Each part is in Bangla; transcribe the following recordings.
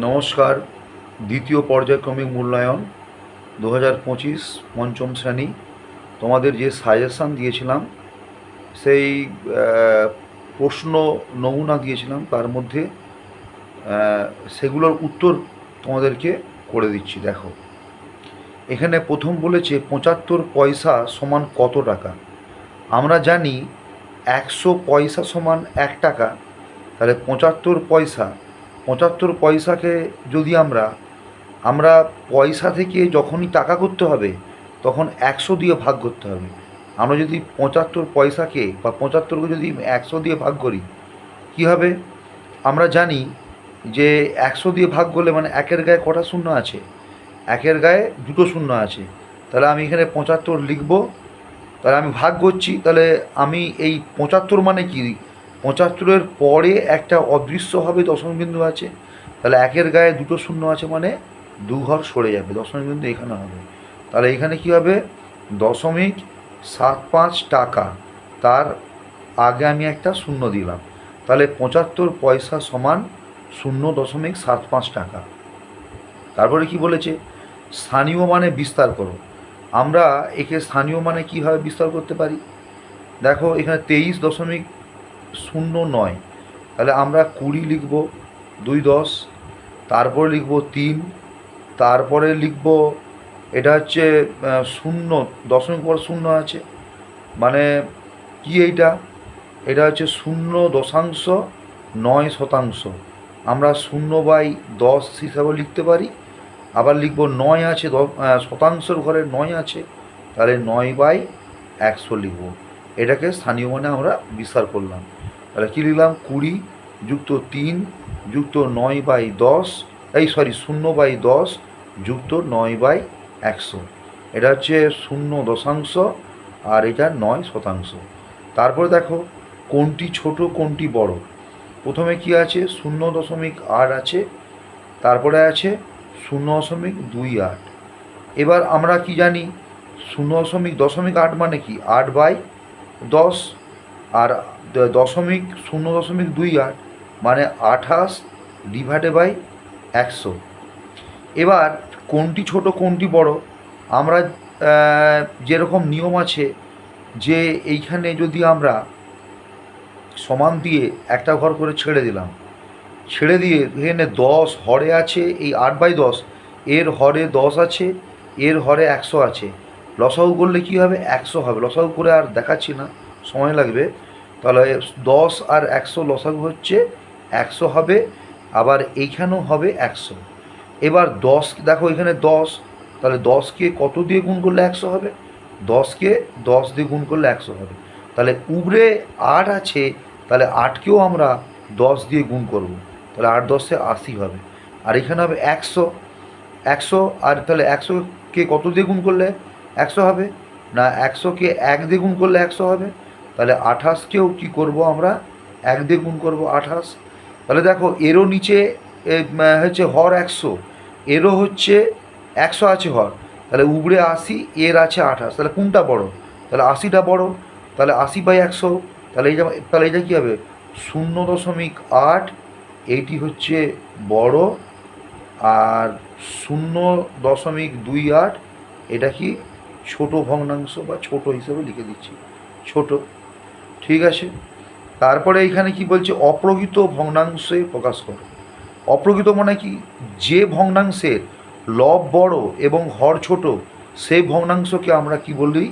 নমস্কার, দ্বিতীয় পর্যায়ক্রমিক মূল্যায়ন, দু হাজার পঁচিশ পঞ্চম শ্রেণি। তোমাদের যে সাজেশান দিয়েছিলাম, সেই প্রশ্ন নমুনা দিয়েছিলাম, তার মধ্যে সেগুলোর উত্তর তোমাদেরকে করে দিচ্ছি, দেখো। এখানে প্রথম বলেছে, পঁচাত্তর পয়সা সমান কত টাকা? আমরা জানি, একশো পয়সা সমান এক টাকা, তাহলে পঁচাত্তর পয়সা পঁচাত্তর পয়সাকে যদি আমরা আমরা পয়সা থেকে যখনই টাকা করতে হবে, তখন একশো দিয়ে ভাগ করতে হবে। আমরা যদি পঁচাত্তর পয়সাকে বা পঁচাত্তরকে যদি একশো দিয়ে ভাগ করি, কী হবে? আমরা জানি যে একশো দিয়ে ভাগ করলে মানে একের গায়ে কটা শূন্য আছে? একের গায়ে দুটো শূন্য আছে। তাহলে আমি এখানে পঁচাত্তর লিখব। তাহলে আমি ভাগ করছি। তাহলে আমি এই পঁচাত্তর মানে কি? পঁচাত্তরের পরে একটা অদৃশ্য হবে দশমিক বিন্দু আছে। তাহলে একের গায়ে দুটো শূন্য আছে মানে দু ঘর সরে যাবে। দশমিক বিন্দু এখানে হবে। তাহলে এখানে কি হবে? দশমিক সাত পাঁচ টাকা। তার আগে আমি একটা শূন্য দিলাম। তাহলে পঁচাত্তর পয়সা সমান শূন্য দশমিক সাত পাঁচ টাকা। তারপরে কি বলেছে? স্থানীয় মানে বিস্তার করো। আমরা একে স্থানীয় মানে কীভাবে বিস্তার করতে পারি? দেখো, এখানে তেইশ দশমিক শূন্য নয়। তাহলে আমরা কুড়ি লিখব দুই দশ, তারপরে লিখব তিন, তারপরে লিখব, এটা হচ্ছে শূন্য, দশমিক পর শূন্য আছে। মানে কি এইটা? এটা হচ্ছে শূন্য দশাংশ নয় শতাংশ। আমরা শূন্য বাই দশ হিসাবে লিখতে পারি। আবার লিখব নয় আছে শতাংশের ঘরে নয় আছে। তাহলে নয় বাই একশো লিখব। এটাকে স্থানীয় মানে আমরা বিস্তার করলাম। তাহলে কী লিখলাম? কুড়ি যুক্ত তিন যুক্ত নয় বাই দশ, এই সরি শূন্য বাই দশ যুক্ত নয় বাই একশো। এটা হচ্ছে শূন্য দশাংশ আর এটা নয় শতাংশ। তারপরে দেখো, কোনটি ছোট, কোনটি বড়? প্রথমে কি আছে? শূন্য দশমিক আট আছে। তারপরে আছে শূন্য দশমিক দুই আট। এবার আমরা কি জানি? শূন্য দশমিক দশমিক আট মানে কি? আট বাই দশ। আর দশমিক শূন্য দশমিক দুই আট মানে আঠাশ ডিভাইডে বাই একশো। এবার কোনটি ছোট, কোনটি বড়, আমরা যেরকম নিয়ম আছে যে এইখানে যদি আমরা সমান দিয়ে একটা ঘর করে ছেড়ে দিলাম, ছেড়ে দিয়ে এখানে দশ হরে আছে, এই আট বাই দশ, এর হরে দশ আছে, এর হরে একশো আছে। লসাগু করলে কী হবে? একশো হবে। লসাগু করে আর দেখাচ্ছি না, সময় লাগবে। তাহলে দশ আর একশো লসাগু হচ্ছে একশো হবে, আবার এইখানেও হবে একশো। এবার দশ, দেখো এখানে দশ, তাহলে দশকে কত দিয়ে গুণ করলে একশো হবে? দশকে দশ দিয়ে গুণ করলে একশো হবে। তাহলে উপরে আট আছে, তাহলে আটকেও আমরা দশ দিয়ে গুণ করব। তাহলে আট দশে আশি হবে। আর এখানে হবে একশো। একশো আর তাহলে একশোকে কত দিয়ে গুণ করলে একশো হবে? না, একশোকে এক দিয়ে গুণ করলে একশো হবে। তাহলে আঠাশকেও কি করব আমরা? এক দিয়ে গুণ করব আঠাশ। তাহলে দেখো, এরও নিচে হচ্ছে হর একশো। এরও হচ্ছে একশো আছে হর। তাহলে উপরে আশি, এর আছে আঠাশ। তাহলে কোনটা বড়? তাহলে আশিটা বড়, তাহলে আশি বাই একশো। তাহলে এই এইটা তাহলে এটা কী হবে? শূন্য দশমিক আট এইটি হচ্ছে বড়। আর শূন্য দশমিক দুই আট, এটা কি? ছোট ভগ্নাংশ বা ছোট হিসেবে লিখে দিচ্ছি। ছোট। ঠিক আছে? তারপরে এখানে কি বলছে? অপ্রকৃত ভগ্নাংশে প্রকাশ করো। অপ্রকৃত মানে কি? যে ভগ্নাংশের লব বড় এবং হর ছোট, সেই ভগ্নাংশকে আমরা কি বলি?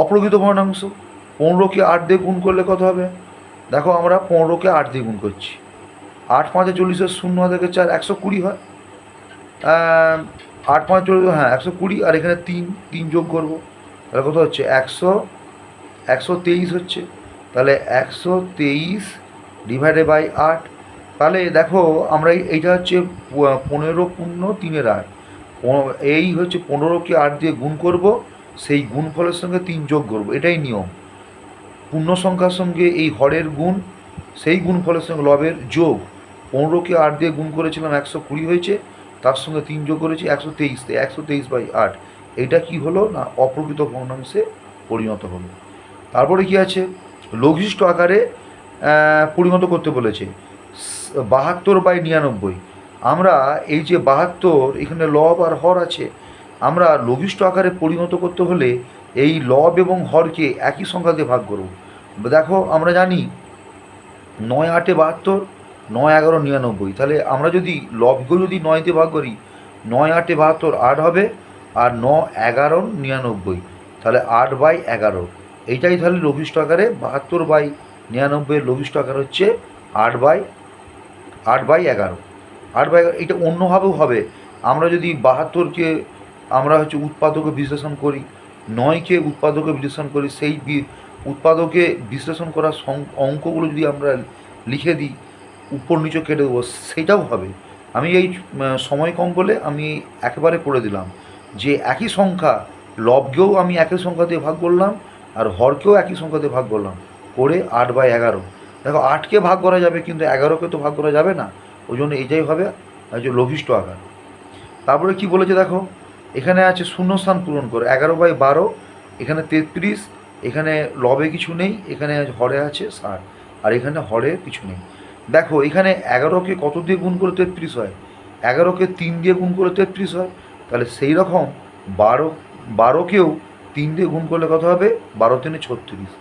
অপ্রকৃত ভগ্নাংশ। পনেরোকে আট দিয়ে গুণ করলে কত হবে? দেখো আমরা পনেরোকে আট দিয়ে গুণ করছি। আট পাঁচে চল্লিশের শূন্য থেকে চার, একশো কুড়ি হয়। আট পাঁচ চল্লিশ হ্যাঁ একশো কুড়ি, আর এখানে তিন তিন যোগ করব। তাহলে কত হচ্ছে? একশো একশো তেইশ হচ্ছে। তাহলে একশো তেইশ ডিভাইডেড বাই আট। তাহলে দেখো আমরা এইটা হচ্ছে পনেরো পূর্ণ তিনের আট। এই হচ্ছে পনেরোকে আট দিয়ে গুণ করব, সেই গুণফলের সঙ্গে তিন যোগ করব, এটাই নিয়ম। পূর্ণ সংখ্যার সঙ্গে এই হরের গুণ, সেই গুণফলের সঙ্গে লবের যোগ। পনেরোকে আট দিয়ে গুণ করেছিলাম, একশো কুড়ি হয়েছে, তার সঙ্গে তিন যোগ করেছি, একশো তেইশ। একশো তেইশ বাই আট। এটা কি হলো না অপ্রকৃত ভগ্নাংশে পরিণত হলো? তারপরে কি আছে? লঘিষ্ঠ আকারে পরিণত করতে বলেছে। বাহাত্তর বাই নিরানব্বই। আমরা এই যে বাহাত্তর, এখানে লব আর হর আছে। আমরা লঘিষ্ঠ আকারে পরিণত করতে হলে এই লব এবং হরকে একই সংখ্যা দিয়ে ভাগ করব। দেখো, আমরা জানি নয় আটে বাহাত্তর, নয় এগারো নিরানব্বই। তাহলে আমরা যদি লবকে যদি নয় দিয়ে ভাগ করি, নয় আটে বাহাত্তর আট হবে, আর ন এগারো নিরানব্বই। তাহলে আট বাই এগারো। এইটাই তাহলে লঘিষ্ঠ আকারে, বাহাত্তর বাই নিরানব্বইয়ের লঘিষ্ঠ আকার হচ্ছে আট বাই আট বাই এগারো। আট বাই এগারো, এটা অন্যভাবেও হবে। আমরা যদি বাহাত্তরকে, আমরা হচ্ছে উৎপাদকে বিশ্লেষণ করি, নয়কে উৎপাদকে বিশ্লেষণ করি, সেই উৎপাদকে বিশ্লেষণ করার অঙ্কগুলো যদি আমরা লিখে দিই, উপর নিচে কেটে দেবো, সেটাও হবে। আমি এই সময় কম বলে আমি একেবারে করে দিলাম। যে একই সংখ্যা লবকেও আমি একই সংখ্যা দিয়ে ভাগ করলাম আর হরকেও একই সংখ্যাতে ভাগ করলাম। করে আট বাই এগারো। দেখো, আটকে ভাগ করা যাবে, কিন্তু এগারোকে তো ভাগ করা যাবে না। ওই জন্য এটাই হবে যে লঘিষ্ঠ আকার। তারপরে কি বলেছে দেখো? এখানে আছে শূন্যস্থান পূরণ করে। এগারো বাই বারো, এখানে তেত্রিশ, এখানে লবে কিছু নেই, এখানে হরে আছে ষাট, আর এখানে হরে কিছু নেই। দেখো, এখানে এগারোকে কত দিয়ে গুণ করে তেত্রিশ হয়? এগারোকে তিন দিয়ে গুণ করে তেত্রিশ হয়। তাহলে সেই রকম বারো, বারোকেও তিন দিয়ে গুণ করলে কত হবে? বারো তিনে ছত্রিশ।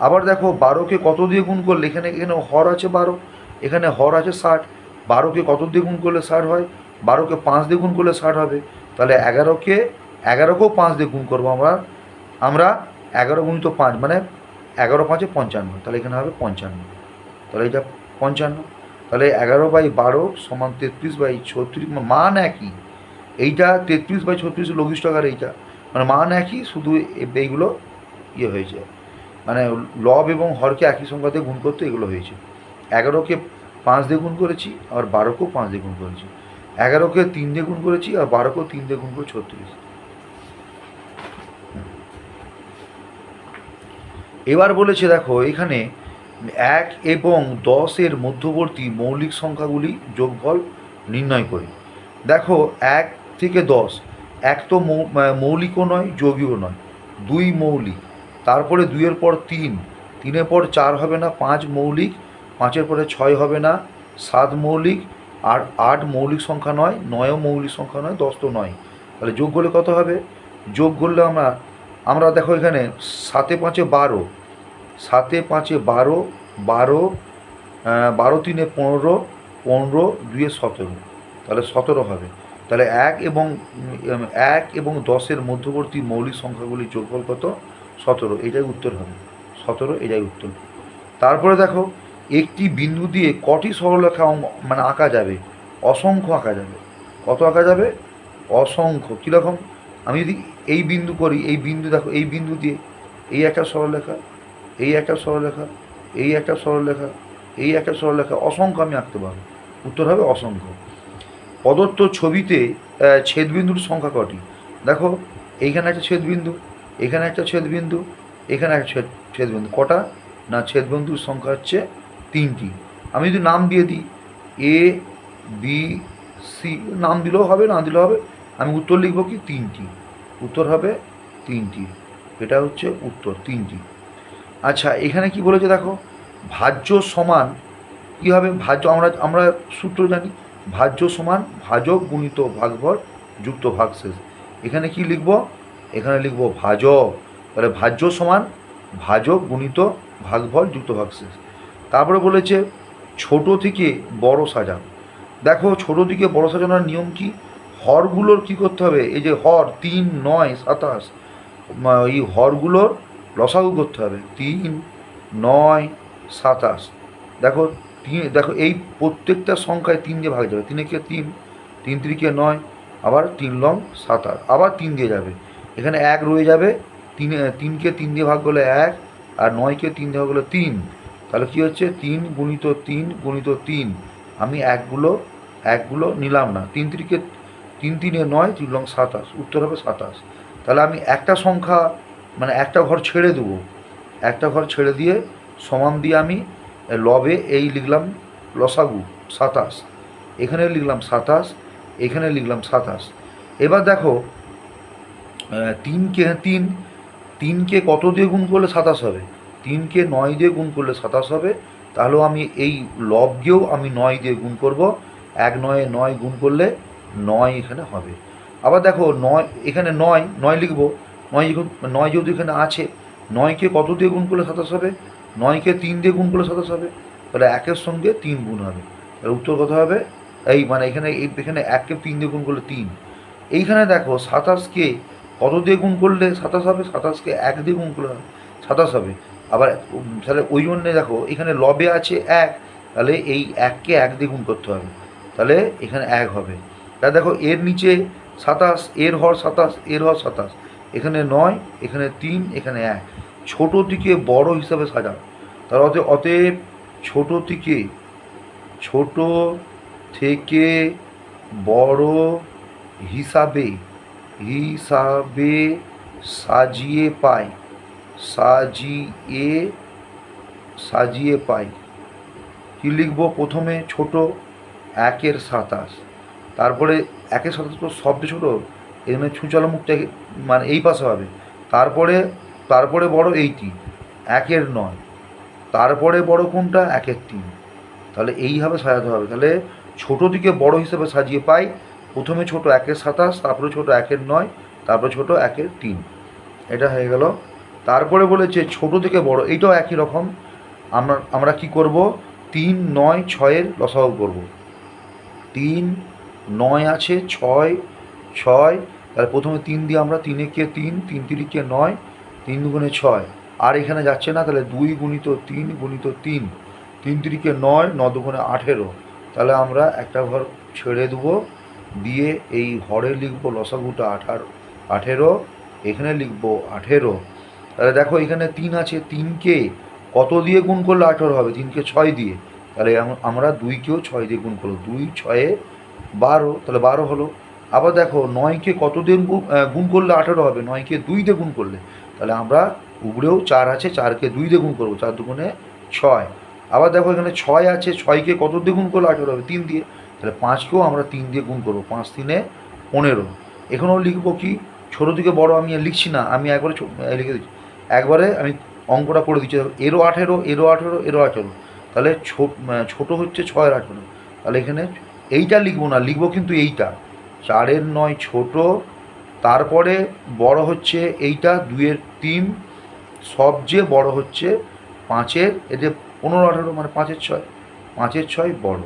আবার দেখো, বারোকে কত দিয়ে গুণ করলে? এখানে এখানে হর আছে বারো। এখানে হর আছে ষাট। বারোকে কত দিয়ে গুণ করলে ষাট হয়? বারোকে পাঁচ দিয়ে গুণ করলে ষাট হবে। তাহলে এগারোকে, এগারোকেও পাঁচ দিয়ে গুণ করব আমরা। আমরা এগারো গুণিত পাঁচ মানে এগারো পাঁচে পঞ্চান্ন। তাহলে এখানে হবে পঞ্চান্ন। তাহলে এটা পঞ্চান্ন। তাহলে এগারো বাই বারো সমান তেত্রিশ বাই ছত্রিশ মানে একই। এইটা তেত্রিশ বাই ছত্রিশ লঘিষ্ঠ আকার এইটা। মানে মান একই, শুধু এইগুলো ইয়ে হয়েছে। মানে লব এবং হরকে একই সংখ্যাতে গুণ করতে এগুলো হয়েছে। এগারোকে পাঁচ দিয়ে গুণ করেছি আর বারোকেও পাঁচ দিয়ে গুণ করেছি। এগারোকে তিন দিয়ে গুণ করেছি, আর বারোকেও তিন দিয়ে গুণ করে ছত্রিশ। এবার বলেছে, দেখো, এখানে এক এবং দশের মধ্যবর্তী মৌলিক সংখ্যাগুলি যোগফল নির্ণয় করি। দেখো, এক থেকে দশ এক তো মৌলিকও নয়, যোগীও নয়। দুই মৌলিক। তারপরে দুইয়ের পর তিন। তিনের পর চার হবে না, পাঁচ মৌলিক। পাঁচের পরে ছয় হবে না, সাত মৌলিক। আর আট মৌলিক সংখ্যা নয়, নয়ও মৌলিক সংখ্যা নয়, দশ তো নয়। তাহলে যোগ করলে কত হবে? যোগ করলে আমরা আমরা দেখো এখানে সাতে পাঁচে বারো। সাতে পাঁচে বারো বারো বারো তিনে পনেরো পনেরো দুয়ে সতেরো। তাহলে সতেরো হবে। তাহলে এক এবং এক এবং দশের মধ্যবর্তী মৌলিক সংখ্যাগুলির যোগফল কত? সতেরো, এটাই উত্তর হবে। সতেরো, এটাই উত্তর। তারপরে দেখো, একটি বিন্দু দিয়ে কটি সরলরেখা মানে আঁকা যাবে? অসংখ্য আঁকা যাবে। কত আঁকা যাবে? অসংখ্য। কীরকম? আমি যদি এই বিন্দু করি, এই বিন্দু দেখো, এই বিন্দু দিয়ে, এই একটা সরলরেখা, এই একটা সরলরেখা, এই একটা সরলরেখা, এই একটা সরলরেখা, অসংখ্য আমি আঁকতে পারব। উত্তর হবে অসংখ্য। প্রদত্ত ছবিতে ছেদবিন্দুর সংখ্যা কটি? দেখো, এইখানে একটা ছেদবিন্দু, এখানে একটা ছেদবিন্দু, এখানে একটা ছেদ, ছেদবিন্দু। কটা? না, ছেদবিন্দুর সংখ্যা হচ্ছে তিনটি। আমি যদি নাম দিয়ে দিই এ বি সি নাম দিলেও হবে, না দিলেও হবে, আমি উত্তর লিখব কি? তিনটি। উত্তর হবে তিনটি। এটা হচ্ছে উত্তর, তিনটি। আচ্ছা এখানে কি বলেছে দেখো? ভাজ্য সমান, কী হবে? ভাজ্য, আমরা আমরা সূত্র জানি ভাজ্য সমান ভাজক গুণিত ভাগভর যুক্ত ভাগশেষ এখানে কি লিখব? এখানে লিখব ভাজক তাহলে ভাজ্য সমান ভাজক গুণিত ভাগভর যুক্ত ভাগশেষ তারপরে বলেছে ছোট থেকে বড় সাজান। দেখো ছোট থেকে বড় সাজানোর নিয়ম কি? হরগুলোর কি করতে হবে? এই যে হর, তিন, নয়, সাতাশ এই হরগুলোর লসাগু করতে হবে। তিন, নয়, সাতাশ। দেখো তিন দেখো, এই প্রত্যেকটা সংখ্যায় তিন দিয়ে ভাগ যাবে। তিনে কে তিন? তিন তিরিকে নয়, আবার তিন লং সাতাশ আবার তিন দিয়ে যাবে। এখানে এক রয়ে যাবে, তিন তিনকে তিন দিয়ে ভাগ করলে এক, আর নয়কে তিন দিয়ে ভাগ করলে তিন। তাহলে কী হচ্ছে? তিন গুণিত তিন গুণিত তিন। আমি একগুলো একগুলো নিলাম না। তিন তিরিকে, তিন তিনে নয়, তিন লং সাতাশ উত্তর হবে সাতাশ তাহলে আমি একটা সংখ্যা মানে একটা ঘর ছেড়ে দেবো। একটা ঘর ছেড়ে দিয়ে সমান দিয়ে আমি লবে এই লিখলাম লসাগু, সাতাশ। এখানে লিখলাম সাতাশ এখানে লিখলাম সাতাশ। এবার দেখো তিনকে, তিন, তিনকে কত দিয়ে গুণ করলে সাতাশ হবে? তিনকে নয় দিয়ে গুণ করলে সাতাশ হবে। তাহলেও আমি এই লবকেও আমি নয় দিয়ে গুণ করব। এক নয়ে নয় গুণ করলে নয় এখানে হবে। আবার দেখো, নয়, এখানে নয় নয় লিখব। নয় নয় যেহেতু এখানে আছে, নয়কে কত দিয়ে গুণ করলে সাতাশ হবে? নয়কে তিন দিয়ে গুণ করলে সাতাশ হবে, তাহলে একের সঙ্গে তিন গুণ হবে। তাহলে উত্তর কত হবে? এই মানে এখানে, এই এখানে এককে তিন দিয়ে গুণ করলে তিন। এইখানে দেখো, সাতাশকে কত দিয়ে গুণ করলে সাতাশ হবে? সাতাশকে এক দিয়ে গুণ করলে সাতাশ হবে। আবার তাহলে ওই জন্যে দেখো, এখানে লবে আছে এক, তাহলে এই এককে এক দিয়ে গুণ করতে হবে। তাহলে এখানে এক হবে। তাহলে দেখো, এর নিচে সাতাশ, এর হর সাতাশ, এর হর সাতাশ। এখানে নয়, এখানে তিন, এখানে এক। ছোট থেকে বড় হিসাবে সাজাও তার অতএব অতএব ছোট থেকে ছোট থেকে বড় হিসাবে হিসাবে সাজিয়ে পাই, সাজিয়ে সাজিয়ে পাই। কী লিখব প্রথমে? ছোট, একের সাতাশ। তারপরে একের সাতাশ তো শব্দ ছোট এখানে ছুঁচালো মুখটা মানে এই পাশে হবে। তারপরে তারপরে বড় এইটি, একের নয়। তারপরে বড় কোনটা? একের তিন। তাহলে এইভাবে সাজাতে হবে। তাহলে ছোট দিকে বড় হিসেবে সাজিয়ে পাই। প্রথমে ছোট একের সাতাশ, তারপরে ছোট একের নয়, তারপরে ছোট একের তিন। এটা হয়ে গেল। তারপরে বলেছে ছোট থেকে বড়, এইটাও একই রকম। আমরা আমরা কি করব? তিন, নয়, ছয়ের লসাগু করব। তিন, নয় আছে, ছয় ছয়। তাহলে প্রথমে তিন দিয়ে আমরা তিনে কে তিন তিন তিরিকে নয় তিন দুগুণে ছয়। আর এখানে যাচ্ছে না, তাহলে দুই গুণিত তিন গুণিত তিন। তিন তিরিকে নয়, ন দুগুণে আঠেরো। তাহলে আমরা একটা ঘর ছেড়ে দেবো, দিয়ে এই হরে লিখব লসাগুটা আঠারো, আঠেরো, এখানে লিখব আঠেরো। তাহলে দেখো এখানে তিন আছে, তিনকে কত দিয়ে গুণ করলে আঠেরো হবে? তিনকে ছয় দিয়ে। তাহলে আম- আমরা দুইকেও ছয় দিয়ে গুণ করল দুই, ছয়ে বারো, তাহলে বারো হলো। আবার দেখো নয়কে কত দিয়ে গুণ- করলে আঠেরো হবে? নয়কে দুই দিয়ে গুণ করলে। তাহলে আমরা উপরেও চার আছে, চারকে দুই দিয়ে গুণ করব, চার দুগুণে ছয়। আবার দেখো এখানে ছয় আছে, ছয়কে কত দিয়ে গুণ করলে আঠেরো হবে? তিন দিয়ে। তাহলে পাঁচকেও আমরা তিন দিয়ে গুণ করব, পাঁচ তিনে পনেরো। এখানেও লিখব কি? ছোটো থেকে বড় আমি লিখছি না, আমি একবারে লিখে দিচ্ছি। একবারে আমি অঙ্কটা করে দিচ্ছি। এরও আঠেরো এরও আঠেরো এরও আঠেরো। তাহলে ছোটো হচ্ছে ছয়ের আঠেরো। তাহলে এখানে এইটা লিখব না, লিখব কিন্তু এইটা। চারের নয় ছোট, তারপরে বড় হচ্ছে এইটা, দুইয়ের তিন সবচেয়ে বড় হচ্ছে পাঁচের এতে পনেরো, আঠেরো মানে পাঁচের ছয় পাঁচের ছয় বড়।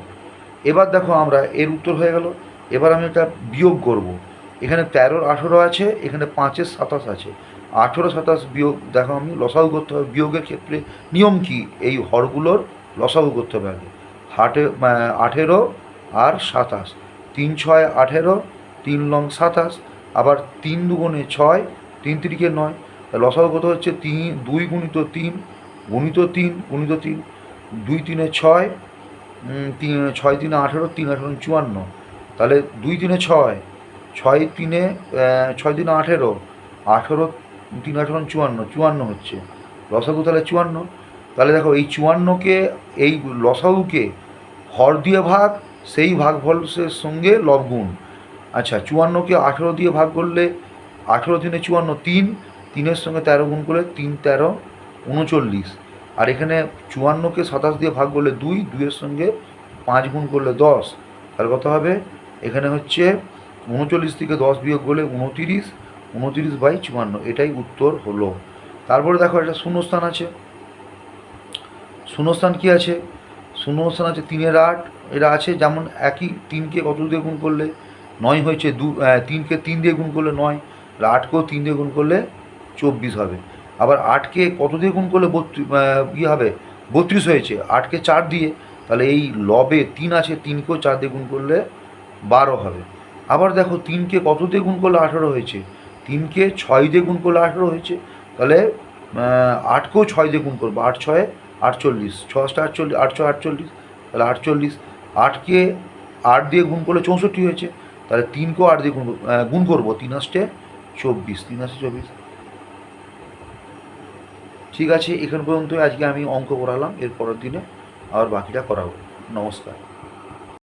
এবার দেখো আমরা, এর উত্তর হয়ে গেল। এবার আমি এটা বিয়োগ করব। এখানে তেরোর আঠেরো আছে, এখানে পাঁচের সাতাশ আছে। আঠেরো, সাতাশ বিয়োগ, দেখো আমি, লসাগু করতে হবে। বিয়োগের ক্ষেত্রে নিয়ম কি? এই হরগুলোর লসাগু করতে হবে আগে। হাটে আঠেরো আর সাতাশ। তিন ছয় আঠেরো, তিন লং সাতাশ, আবার তিন দুগুণে ছয়, তিন তিরিকে নয়। লসাগু কত হচ্ছে? তিন, দুই গুণিত তিন গুণিত তিন গুণিত তিন। দুই তিনে ছয় তিন, ছয় তিনে আঠেরো, তিন আঠেরো চুয়ান্ন। তাহলে দুই তিনে ছয় ছয় তিনে ছয় তিনে আঠেরো আঠেরো তিন আঠেরো চুয়ান্ন চুয়ান্ন হচ্ছে। লসাগু তাহলে চুয়ান্ন। তাহলে দেখো এই চুয়ান্নকে, এই লসাগুকে হর দিয়ে ভাগ সেই ভাগফলের সঙ্গে লবগুণ। আচ্ছা চুয়ান্নকে আঠেরো দিয়ে ভাগ করলে আঠেরো তিনে চুয়ান্ন, তিন। তিনের সঙ্গে তেরো গুণ করলে তিন, তেরো, উনচল্লিশ। আর এখানে চুয়ান্নকে সাতাশ দিয়ে ভাগ করলে দুই, দুইয়ের সঙ্গে পাঁচ গুণ করলে দশ। তাহলে কত হবে? এখানে হচ্ছে উনচল্লিশ থেকে দশ বিয়োগ করলে উনতিরিশ উনতিরিশ বাই চুয়ান্ন। এটাই উত্তর হলো। তারপরে দেখো একটা শূন্যস্থান আছে। শূন্যস্থান কি আছে? শূন্যস্থান আছে তিনের আট এটা আছে, যেমন একই তিনকে কত দিয়ে গুণ করলে? নয় হয়েছে দু তিনকে তিন দিয়ে গুণ করলে নয় আর আটকেও তিন দিয়ে গুণ করলে চব্বিশ হবে। আবার আটকে কত দিয়ে গুণ করলে বত্রিশ ইয়ে হবে? বত্রিশ হয়েছে, আটকে চার দিয়ে, তাহলে এই লবে তিন আছে, তিনকেও চার দিয়ে গুণ করলে বারো হবে। আবার দেখো, তিনকে কত দিয়ে গুণ করলে আঠেরো হয়েছে? তিনকে ছয় দিয়ে গুণ করলে আঠেরো হয়েছে, তাহলে আটকেও ছয় দিয়ে গুণ করব, আট ছয়ে আটচল্লিশ ছটা আটচল্লিশ আট ছয় আটচল্লিশ, তাহলে আটচল্লিশ আটকে আট দিয়ে গুণ করলে চৌষট্টি হয়েছে, তাহলে তিনকেও আট দিয়ে গুণ গুণ করব। তিন আসতে চব্বিশ, তিন আসতে চব্বিশ। ঠিক আছে, এখান পর্যন্ত আজকে আমি অঙ্ক করালাম এর পরের দিনে আবার বাকিটা করাবো। নমস্কার।